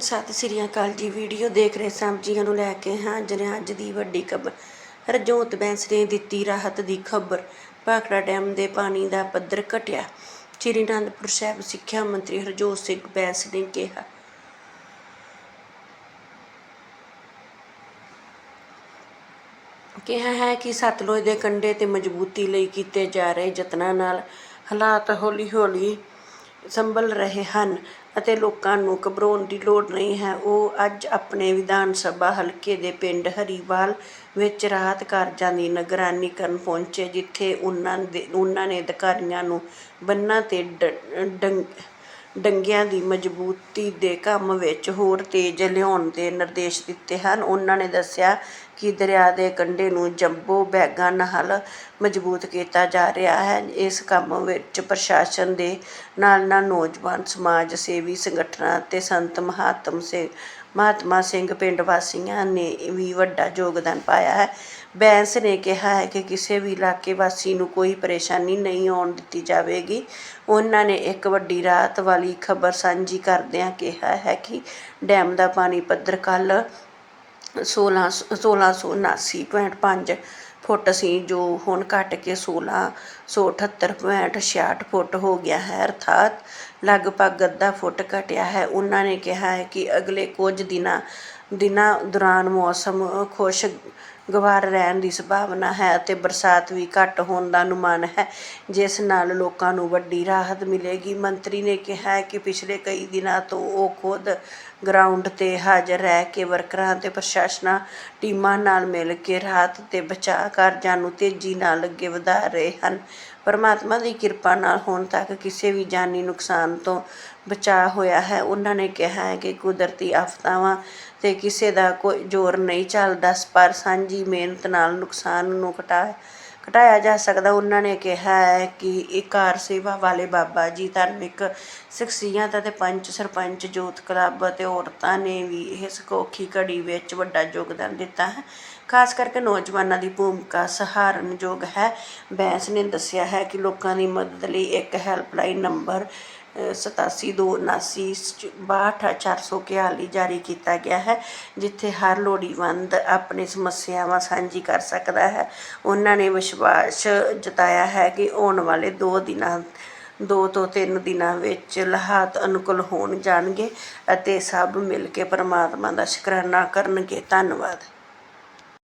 ਸਤਿ ਸ੍ਰੀ ਅਕਾਲ ਜੀ। ਵੀਡੀਓ ਦੇਖ ਰਹੇ ਸਬਜ਼ੀਆਂ ਨੂੰ ਲੈ ਕੇ ਹਾਜ਼ਰ ਹਾਂ ਅੱਜ ਦੀ ਵੱਡੀ ਖਬਰ। ਹਰਜੋਤ ਬੈਂਸ ਨੇ ਦਿੱਤੀ ਰਾਹਤ ਦੀ ਖਬਰ। ਭਾਖੜਾ ਡੈਮ ਦੇ ਪਾਣੀ ਦਾ ਪੱਧਰ ਘਟਿਆ। ਸ੍ਰੀ ਅਨੰਦਪੁਰ ਸਾਹਿਬ ਸਿੱਖਿਆ ਮੰਤਰੀ ਹਰਜੋਤ ਸਿੰਘ ਬੈਂਸ ਨੇ ਕਿਹਾ ਕਿਹਾ ਹੈ ਕਿ ਸਤਲੁਜ ਦੇ ਕੰਢੇ ਤੇ ਮਜ਼ਬੂਤੀ ਲਈ ਕੀਤੇ ਜਾ ਰਹੇ ਯਤਨਾਂ ਨਾਲ ਹਾਲਾਤ ਹੌਲੀ-ਹੌਲੀ ਸੰਭਲ ਰਹੇ ਹਨ ਅਤੇ ਲੋਕਾਂ ਨੂੰ ਘਬਰਾਉਣ ਦੀ ਲੋੜ ਨਹੀਂ ਹੈ। ਉਹ ਅੱਜ ਆਪਣੇ ਵਿਧਾਨ ਸਭਾ ਹਲਕੇ ਦੇ ਪਿੰਡ ਹਰੀਵਾਲ ਵਿੱਚ ਰਾਹਤ ਕਾਰਜਾਂ ਦੀ ਨਿਗਰਾਨੀ ਕਰਨ ਪਹੁੰਚੇ, ਜਿੱਥੇ ਉਹਨਾਂ ਦੇ, ਉਹਨਾਂ ਨੇ ਅਧਿਕਾਰੀਆਂ ਨੂੰ ਬੰਨਾਂ ਤੇ ਡ- ਡੰਗਿਆਂ ਦੀ ਮਜ਼ਬੂਤੀ ਦੇ ਕੰਮ ਵਿੱਚ ਹੋਰ ਤੇਜ਼ ਲਿਆਉਣ ਦੇ ਨਿਰਦੇਸ਼ ਦਿੱਤੇ ਹਨ। ਉਹਨਾਂ ਨੇ ਦੱਸਿਆ ਕਿ ਦਰਿਆ ਦੇ ਕੰਢੇ ਨੂੰ ਜੰਬੋ ਬੈਗਾਂ ਨਾਲ ਮਜ਼ਬੂਤ ਕੀਤਾ ਜਾ ਰਿਹਾ ਹੈ। ਇਸ ਕੰਮ ਵਿੱਚ ਪ੍ਰਸ਼ਾਸਨ ਦੇ ਨਾਲ ਨਾਲ ਨੌਜਵਾਨ ਸਮਾਜ ਸੇਵੀ ਸੰਗਠਨਾਂ ਅਤੇ ਸੰਤ ਮਹਾਤਮ ਸੇ, ਮਹਾਤਮਾ ਸਿੰਘ ਪਿੰਡ ਵਾਸੀਆਂ ਨੇ ਵੀ ਵੱਡਾ ਯੋਗਦਾਨ ਪਾਇਆ ਹੈ। ਬੈਂਸ ਨੇ ਕਿਹਾ ਹੈ ਕਿ ਕਿਸੇ ਵੀ ਇਲਾਕੇ ਵਾਸੀ ਨੂੰ ਕੋਈ ਪਰੇਸ਼ਾਨੀ ਨਹੀਂ ਆਉਣ ਦਿੱਤੀ ਜਾਵੇਗੀ। ਉਹਨਾਂ ਨੇ ਇੱਕ ਵੱਡੀ ਰਾਹਤ ਵਾਲੀ ਖਬਰ ਸਾਂਝੀ ਕਰਦਿਆਂ ਕਿਹਾ ਹੈ ਕਿ ਡੈਮ ਦਾ ਪਾਣੀ ਪੱਧਰ ਕੱਲ੍ਹ 16 1679.5 ਫੁੱਟ ਸੀ, ਜੋ ਹੁਣ ਘਟ ਕੇ 1678.66 ਫੁੱਟ ਹੋ ਗਿਆ ਹੈ, ਅਰਥਾਤ ਲਗਭਗ ਅੱਧਾ ਫੁੱਟ ਘਟਿਆ ਹੈ। ਉਹਨਾਂ ਨੇ ਕਿਹਾ ਹੈ ਕਿ ਅਗਲੇ ਕੁਝ ਦਿਨਾਂ ਦਿਨਾਂ ਦੌਰਾਨ ਮੌਸਮ ਖੁਸ਼ ਗਵਾਰ ਰਹਿਣ ਦੀ ਸੰਭਾਵਨਾ ਹੈ ਅਤੇ ਬਰਸਾਤ ਵੀ ਘੱਟ ਹੋਣ ਦਾ ਅਨੁਮਾਨ ਹੈ। ਜਿਸ ਨਾਲ ਲੋਕਾਂ ਨੂੰ ਵੱਡੀ ਰਾਹਤ ਮਿਲੇਗੀ। ਮੰਤਰੀ ਨੇ ਕਿਹਾ ਹੈ ਕਿ ਪਿਛਲੇ ਕਈ ਦਿਨਾਂ ਤੋਂ ਉਹ ਖੁਦ ਗਰਾਊਂਡ ਤੇ ਹਾਜ਼ਰ ਰਹਿ ਕੇ ਵਰਕਰਾਂ ਅਤੇ ਪ੍ਰਸ਼ਾਸਨਾਂ ਟੀਮਾਂ ਨਾਲ ਮਿਲ ਕੇ ਰਾਹਤ ਅਤੇ ਬਚਾਅ ਕਾਰਜਾਂ ਨੂੰ ਤੇਜ਼ੀ ਨਾਲ ਅੱਗੇ ਵਧਾ ਰਹੇ ਹਨ। ਪਰਮਾਤਮਾ ਦੀ ਕਿਰਪਾ ਨਾਲ ਹੁਣ ਤੱਕ ਕਿਸੇ ਵੀ ਜਾਨੀ ਨੁਕਸਾਨ ਤੋਂ ਬਚਾਅ ਹੋਇਆ ਹੈ। ਉਹਨਾਂ ਨੇ ਕਿਹਾ ਹੈ ਕਿ ਕੁਦਰਤੀ ਆਫਤਾਵਾਂ ਤੇ ਕਿਸੇ ਦਾ ਕੋਈ ਜ਼ੋਰ ਨਹੀਂ ਚੱਲਦਾ, ਪਰ ਸਾਂਝੀ ਮਿਹਨਤ ਨਾਲ ਨੁਕਸਾਨ ਨੂੰ ਘਟਾ, ਘਟਾਇਆ ਜਾ ਸਕਦਾ। ਉਹਨਾਂ ਨੇ ਕਿਹਾ ਹੈ ਕਿ ਇਹ ਕਾਰ ਸੇਵਾ ਵਾਲੇ ਬਾਬਾ ਜੀ, ਧਾਰਮਿਕ ਸ਼ਖਸੀਅਤ ਅਤੇ ਪੰਚ ਸਰਪੰਚ ਯੂਥ ਕਲੱਬ ਅਤੇ ਔਰਤਾਂ ਨੇ ਵੀ ਇਸ ਔਖੀ ਘੜੀ ਵਿੱਚ ਵੱਡਾ ਯੋਗਦਾਨ ਦਿੱਤਾ ਹੈ। ਖਾਸ ਕਰਕੇ ਨੌਜਵਾਨਾਂ ਦੀ ਭੂਮਿਕਾ ਸਹਾਰਨਯੋਗ ਹੈ। ਬੈਂਸ ਨੇ ਦੱਸਿਆ ਹੈ ਕਿ ਲੋਕਾਂ ਦੀ ਮਦਦ ਲਈ ਇੱਕ ਹੈਲਪਲਾਈਨ ਨੰਬਰ ਸਤਾਸੀ ਦੋ ਉਨਾਸੀ ਬਾਹਠ ਚਾਰ ਸੌ ਇਕਤਾਲੀ ਜਾਰੀ ਕੀਤਾ ਗਿਆ ਹੈ, ਜਿੱਥੇ ਹਰ ਲੋੜੀਵੰਦ ਆਪਣੀ ਸਮੱਸਿਆਵਾਂ ਸਾਂਝੀ ਕਰ ਸਕਦਾ ਹੈ। ਉਹਨਾਂ ਨੇ ਵਿਸ਼ਵਾਸ ਜਤਾਇਆ ਹੈ ਕਿ ਆਉਣ ਵਾਲੇ ਦੋ ਦਿਨਾਂ, ਦੋ ਤੋਂ ਤਿੰਨ ਦਿਨਾਂ ਵਿੱਚ ਹਾਲਾਤ ਅਨੁਕੂਲ ਹੋਣ ਜਾਣਗੇ ਅਤੇ ਸਭ ਮਿਲ ਕੇ ਪਰਮਾਤਮਾ ਦਾ ਸ਼ੁਕਰਾਨਾ ਕਰਨਗੇ। ਧੰਨਵਾਦ।